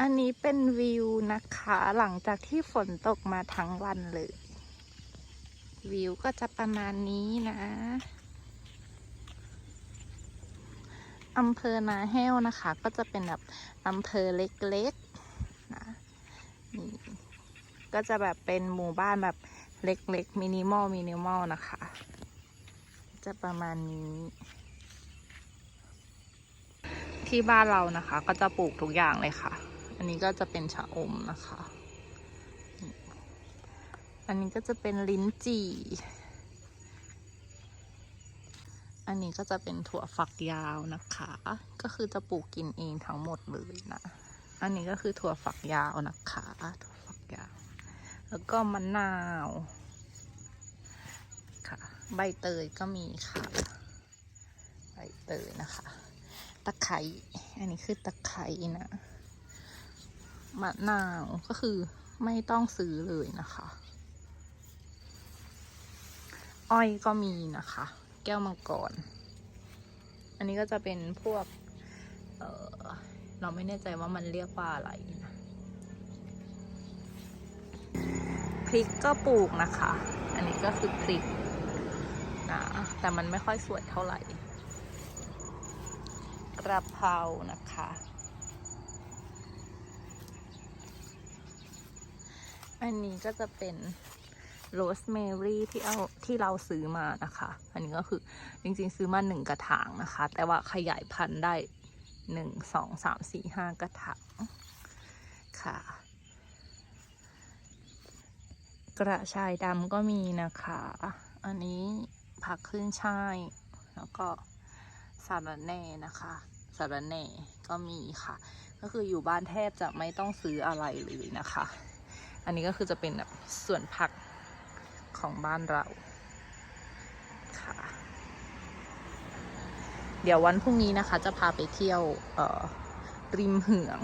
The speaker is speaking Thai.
อันนี้เป็นวิวนะคะหลังจากที่ฝนตกมาทั้งวันเลย วิวก็จะประมาณนี้นะอำเภอนาแห้วนะคะ ก็จะเป็นแบบอำเภอเล็กๆนะนี่ก็จะแบบเป็นหมู่บ้านแบบเล็กๆมินิมอลมินิมอลนะคะ จะประมาณนี้ ที่บ้านเรานะคะ ก็จะปลูกทุกอย่างเลยค่ะ อันนี้ก็จะเป็นชะอมนะคะ อันนี้ก็จะเป็นลิ้นจี่ อันนี้ก็จะเป็นถั่วฝักยาวนะคะ ก็คือจะปลูกกินเองทั้งหมดเลยนะ อันนี้ก็คือถั่วฝักยาวนะคะ ถั่วฝักยาว แล้วก็มะนาวค่ะ ใบเตยก็มีค่ะ ใบเตยนะคะ ตะไคร้ อันนี้คือตะไคร้นะ มะนาวก็คือไม่ต้องซื้อเลยนะคะ อ้อยก็มีนะคะ แก้วมังกร อันนี้ก็จะเป็นพวก เออเราไม่แน่ใจว่ามันเรียกว่าอะไรนะพริกก็ปลูกนะคะ อันนี้ก็คือพริกนะแต่มันไม่ค่อยสวยเท่าไหร่กระเพรานะคะ อันนี้ก็จะเป็นโรสแมรี่ที่เอาที่เราซื้อมานะคะ อันนี้ก็คือจริงๆ ซื้อมาหนึ่งกระถางนะคะ แต่ว่าขยายพันธุ์ได้หนึ่งสองสามสี่ห้ากระถางค่ะ กระชายดำก็มีนะคะ อันนี้ผักขึ้นช่าย แล้วก็สาระแหน่นะคะสาระแหน่ก็มีค่ะ ก็คืออยู่บ้านแทบจะไม่ต้องซื้ออะไรเลยนะคะ อันนี้ก็คือจะเป็นแบบส่วนผักของบ้านเราค่ะ เดี๋ยววันพรุ่งนี้นะคะ จะพาไปเที่ยวริมเหือง